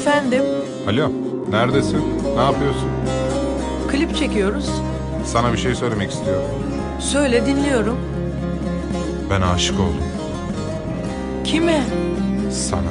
Efendim, Alo, neredesin? Ne yapıyorsun? klip çekiyoruz. Sana bir şey söylemek istiyorum. Söyle dinliyorum. Ben aşık oldum. Kime? Sana.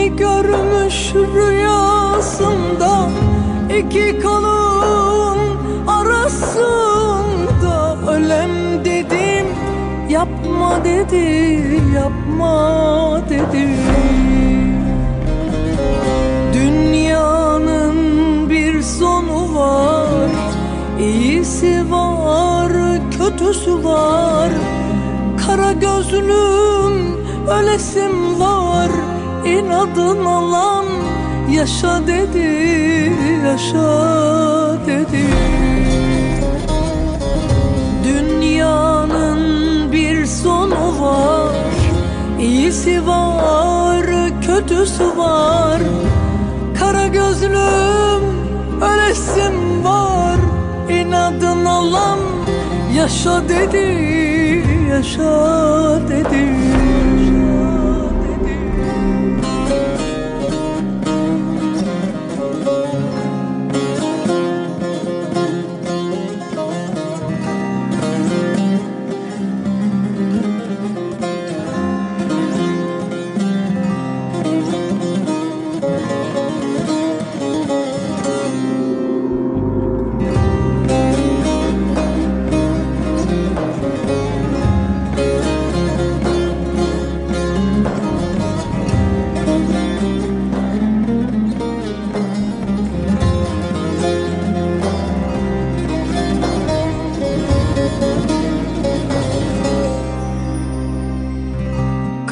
Beni görmüş rüyasında iki kolun arasında. Ölem dedim yapma dedi yapma dedi. Dünyanın bir sonu var İyisi var, kötüsü var. Kara gözlüm, ölesim var İnadın alan yaşa dedi, yaşa dedi. Dünyanın bir sonu var İyisi var, kötüsü var. Kara gözlüm, ölesim var. İnadın alan yaşa dedi, yaşa dedi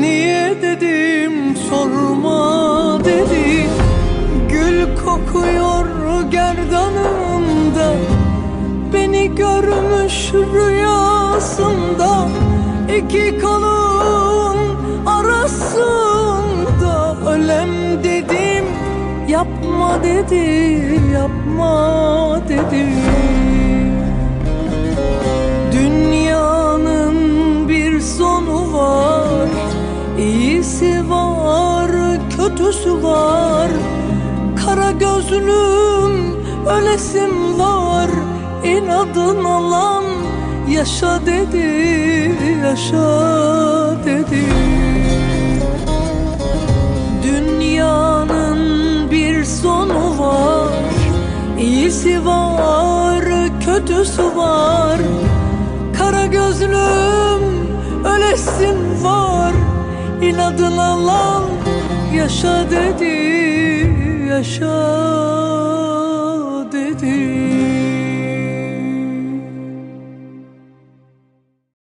Niye dedim sorma dedi. Gül kokuyor gerdanımda Beni görmüş rüyasında. İki kolun arasında. Ölem dedim yapma dedi yapma dedi var. Kara gözlüm, ölesim var. İnadın alan yaşa dedi, yaşa dedi. Dünyanın bir sonu var. İyisi var, kötüsü var. Kara gözlüm, ölesim var. İnadın alan yaşa dedi, yaşa